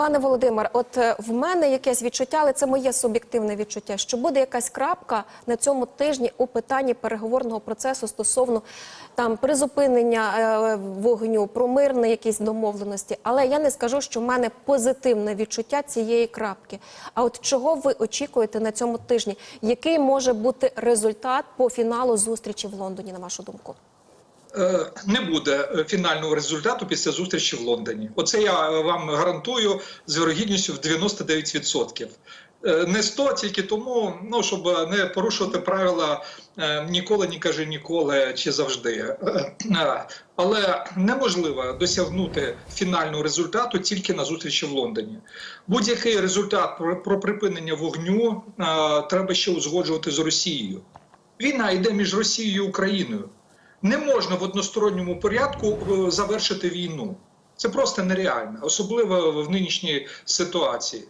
Пане Володимир, от е, в мене якесь відчуття, але це моє суб'єктивне відчуття, що буде якась крапка на цьому тижні у питанні переговорного процесу стосовно там призупинення е, вогню, про мирні якісь домовленості. Але я не скажу, що в мене позитивне відчуття цієї крапки. А от чого ви очікуєте на цьому тижні? Який може бути результат по фіналу зустрічі в Лондоні, на вашу думку? Е, Не буде фінального результату після зустрічі в Лондоні. Оце я вам гарантую з вірогідністю в 99%. Е, Не 100, тільки тому, ну щоб не порушувати правила е, ніколи не кажи ніколи чи завжди. Але неможливо досягнути фінального результату тільки на зустрічі в Лондоні. Будь-який результат про, припинення вогню треба ще узгоджувати з Росією. Війна йде між Росією і Україною. Не можна в односторонньому порядку е, завершити війну. Це просто нереально, особливо в нинішній ситуації.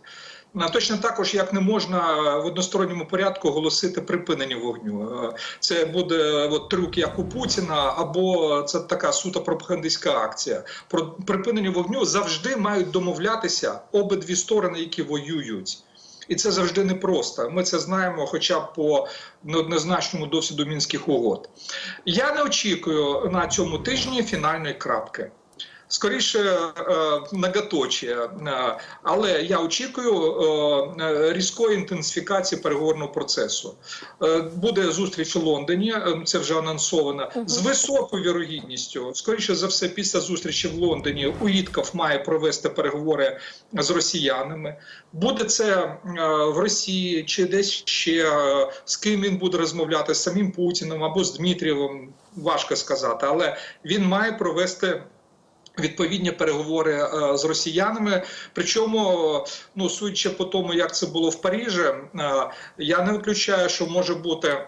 Точно також, як не можна в односторонньому порядку оголосити припинення вогню. Е, Це буде от, трюк як у Путіна, або це така суто пропагандистська акція. Про припинення вогню завжди мають домовлятися обидві сторони, які воюють. І це завжди непросто. Ми це знаємо, хоча б по неоднозначному досвіду мінських угод. Я не очікую на цьому тижні фінальної крапки. Скоріше е, многоточие. Е, але я очікую е, різкої інтенсифікації переговорного процесу. Буде зустріч у Лондоні, це вже анонсовано, з високою вірогідністю. Скоріше за все, після зустрічі в Лондоні Уїтков має провести переговори з росіянами. Буде це в Росії чи десь ще з ким він буде розмовляти з самим Путіним або з Дмитрієвим. Важко сказати, але він має провести відповідні переговори е, з росіянами. Причому, ну судячи по тому, як це було в Парижі, е, я не виключаю, що може бути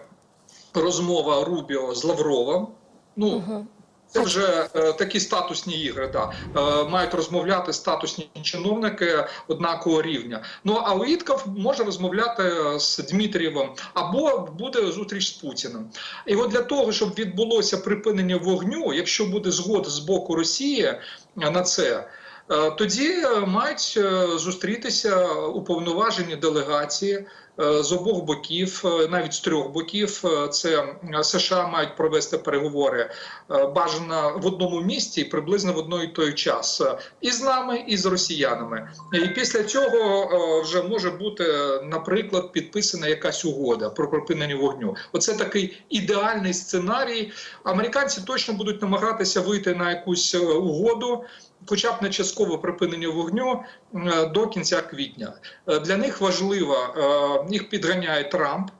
розмова Рубіо з Лавровим. Ну це вже е, такі статусні ігри. Да. Е, мають розмовляти статусні чиновники однакового рівня. Ну а Уїтков може розмовляти з Дмитрієвим або буде зустріч з Путіним. І от для того, щоб відбулося припинення вогню, якщо буде згода з боку Росії е, на це. е, Тоді мають е, зустрітися уповноважені делегації з обох боків, е, навіть з трьох боків. Е, Це е, США мають провести переговори е, бажано в одному місті, приблизно в одний і той час, е, і з нами, і з росіянами. І після цього е, вже може бути, е, наприклад, підписана якась угода про припинення вогню. Оце такий ідеальний сценарій. Американці точно будуть намагатися вийти на якусь е, угоду. Хоча б на часткове припинення вогню е, до кінця квітня Е, для них важливо, е, їх підганяє Трамп.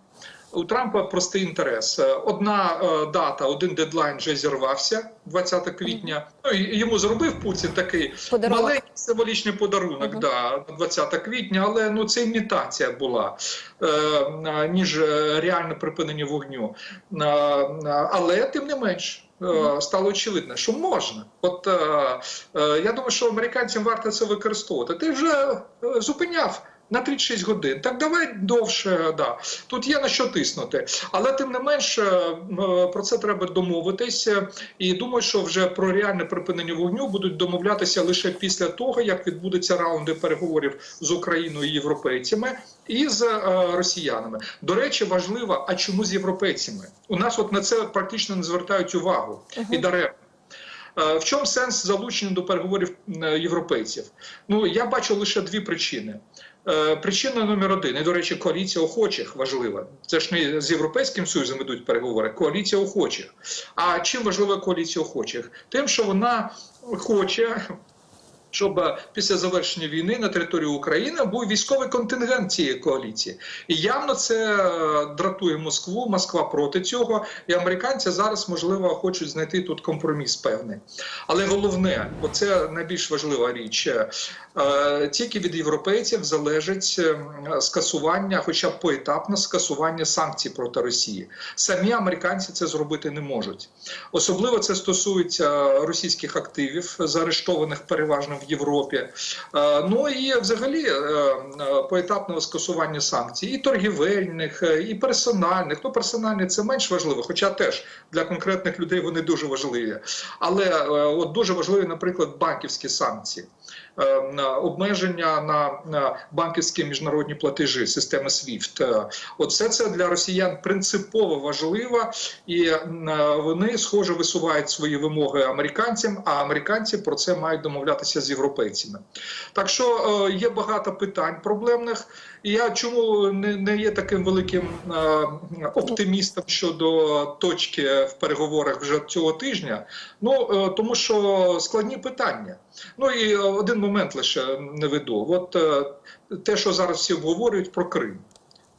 У Трампа простий інтерес. Е, Одна е, дата, один дедлайн вже зірвався 20 квітня. Ну і йому зробив Путін такий Подарунок. маленький символічний подарунок. Да, на 20 квітня, але ну це імітація була е, ніж реальне припинення вогню. Е, але тим не менш. Стало очевидно, що можна. От е, е, я думаю, що американцям варто це використовувати. Ти вже зупиняв на 36 годин. Так давай довше. Да. Тут є на що тиснути. Але тим не менш е, про це треба домовитися. І думаю, що вже про реальне припинення вогню будуть домовлятися лише після того, як відбудуться раунди переговорів з Україною і європейцями і з е, росіянами. До речі, важливо, а чому з європейцями? У нас от на це практично не звертають увагу і даремно. Е, В чому сенс залучення до переговорів е, європейців? Ну я бачу лише дві причини. Е, Причина номер один, і до речі, коаліція охочих важлива. Це ж не з європейським союзом ідуть переговори. Коаліція охочих. А чим важлива коаліція охочих? Тим, що вона хоче. Щоб після завершення війни на території України був військовий контингент цієї коаліції, і явно це е, дратує Москву. Москва проти цього, і американці зараз можливо хочуть знайти тут компроміс певний. Але головне, оце найбільш важлива річ. е, е, Тільки від європейців залежить скасування, хоча б поетапне скасування санкцій проти Росії. Самі американці це зробити не можуть. Особливо це стосується російських активів, заарештованих переважно в Європі. Е, Ну і взагалі е, е, поетапного скасування санкцій, і торгівельних, і персональних. Ну, персональні це менш важливо, хоча теж для конкретних людей вони дуже важливі. Але от дуже важливі, наприклад, банківські санкції. Е, на обмеження на, банківські міжнародні платежі, системи SWIFT. Е, От все це для росіян принципово важливо, і е, вони схоже висувають свої вимоги американцям, а американці про це мають домовлятися з європейцями. Так що е, є багато питань проблемних. Я чому не, не є таким великим е, оптимістом щодо точки в переговорах вже цього тижня? Ну е, тому що складні питання. Ну і е, один момент лише не веду. От е, те, що зараз всі обговорюють про Крим.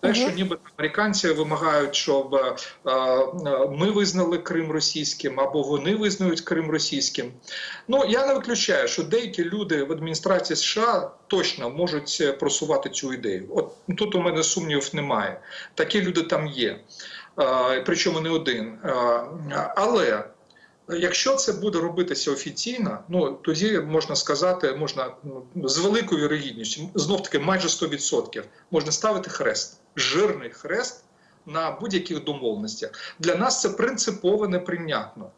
Те, що ніби американці вимагають, щоб е, е, ми визнали Крим російським, або вони визнають Крим російським. Ну я не виключаю, що деякі люди в адміністрації США точно можуть е, просувати цю ідею. От тут у мене сумнівів немає. Такі люди там є, е, причому не один. Е, але Якщо це буде робитися офіційно, ну тоді можна сказати, можна ну, з великою вірогідністю, знов таки майже 100%, можна ставити хрест, жирний хрест на будь-яких домовленостях. Для нас це принципово неприйнятно.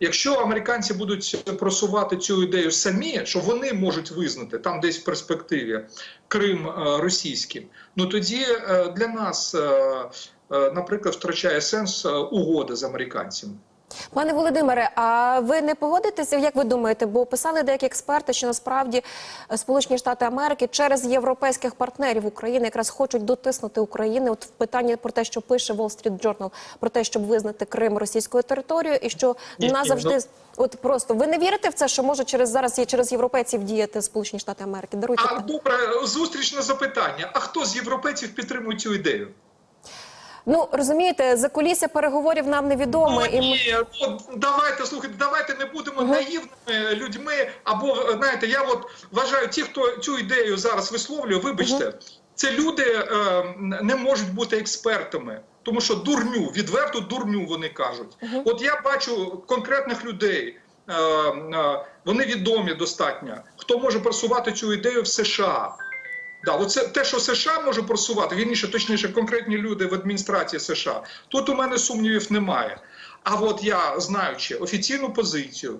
Якщо американці будуть просувати цю ідею самі, що вони можуть визнати там десь в перспективі Крим е, російським, ну тоді е, для нас, е, наприклад, втрачає сенс угода з американцями. Пане Володимире, а ви не погодитеся, як ви думаєте? Бо писали деякі експерти, що насправді е, Сполучені Штати Америки через європейських партнерів України якраз хочуть дотиснути Україну от в питанні про те, що пише Wall Street Journal, про те, щоб визнати Крим російською територією, і що Ні, назавжди ні, от просто ви не вірите в це, що може через зараз є через європейців діяти Сполучені Штати Америки? Даруйте А добре, зустрічне запитання. А хто з європейців підтримує цю ідею? Ну розумієте, за кулісся переговорів нам невідомо, Ну, і ми ні, ну, давайте слухайте, давайте не будемо наївними людьми. Або знаєте, я от вважаю, ті, хто цю ідею зараз висловлює, вибачте, це люди е, не можуть бути експертами. Тому що дурню, відверту дурню вони кажуть. От я бачу конкретних людей, е, е, вони відомі достатньо, хто може просувати цю ідею в США. Да, оце те, що США може просувати, вірніше, точніше, конкретні люди в адміністрації США. Тут у мене сумнівів немає. А от я, знаючи офіційну позицію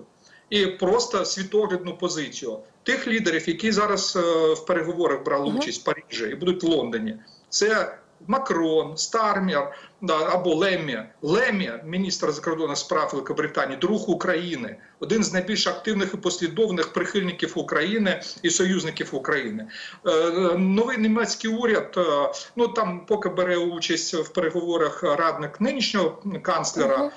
і просто світоглядну позицію тих лідерів, які зараз е, в переговорах брали участь в Парижі і будуть в Лондоні, це Макрон, Стармер да, або Лемі, Лемі, міністр закордонних справ Великобританії, друг України, один з найбільш активних і послідовних прихильників України і союзників України. Е, Новий німецький уряд, е, ну там поки бере участь в переговорах радник нинішнього канцлера.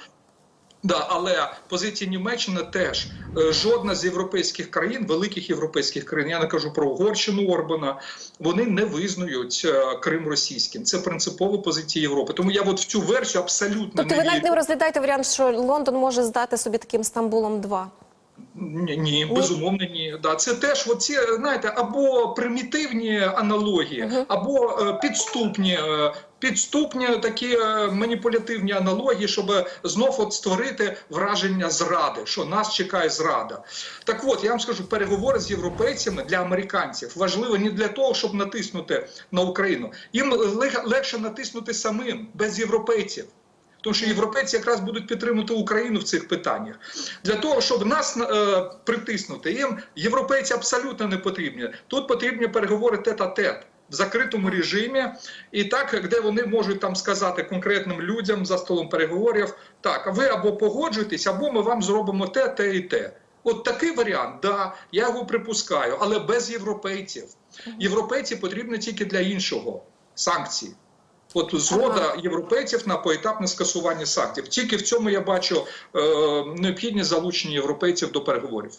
Да, але позиція Німеччини теж Е, жодна з європейських країн, великих європейських країн, я не кажу про Угорщину Орбана, вони не визнають е, Крим російським. Це принципова позиція Європи. Тому я от в цю версію абсолютно тобто не ви навіть не розглядаєте варіант, що Лондон може здати собі таким Стамбулом 2 Ні, ні, безумовно, ні. Да, це теж оці, знаєте, або примітивні аналогії, або е, підступні, е, підступні такі е, маніпулятивні аналогії, щоб знов от створити враження зради, що нас чекає зрада. Так от я вам скажу, переговори з європейцями для американців важливо не для того, щоб натиснути на Україну. Їм легше натиснути самим без європейців. Тому що європейці якраз будуть підтримувати Україну в цих питаннях. Для того, щоб нас е, притиснути, їм європейці абсолютно не потрібні. Тут потрібні переговори тет-а-тет в закритому режимі, і так, де вони можуть там сказати конкретним людям за столом переговорів: так, ви або погоджуєтесь, або ми вам зробимо те, те і те. От такий варіант, да, я його припускаю, але без європейців. Європейці потрібні тільки для іншого санкції. От згода європейців на поетапне скасування санкцій. Тільки в цьому я бачу е, необхідність залучення європейців до переговорів.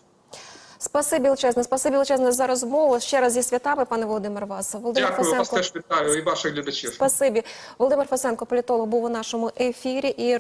Спасибі величезне, спасибі величезне за розмову. Ще раз зі святами, пане Володимир вас. Володимир Дякую, вас Фасенко. теж вітаю і ваших глядачів. Спасибі. Володимир Фасенко, політолог, був у нашому ефірі і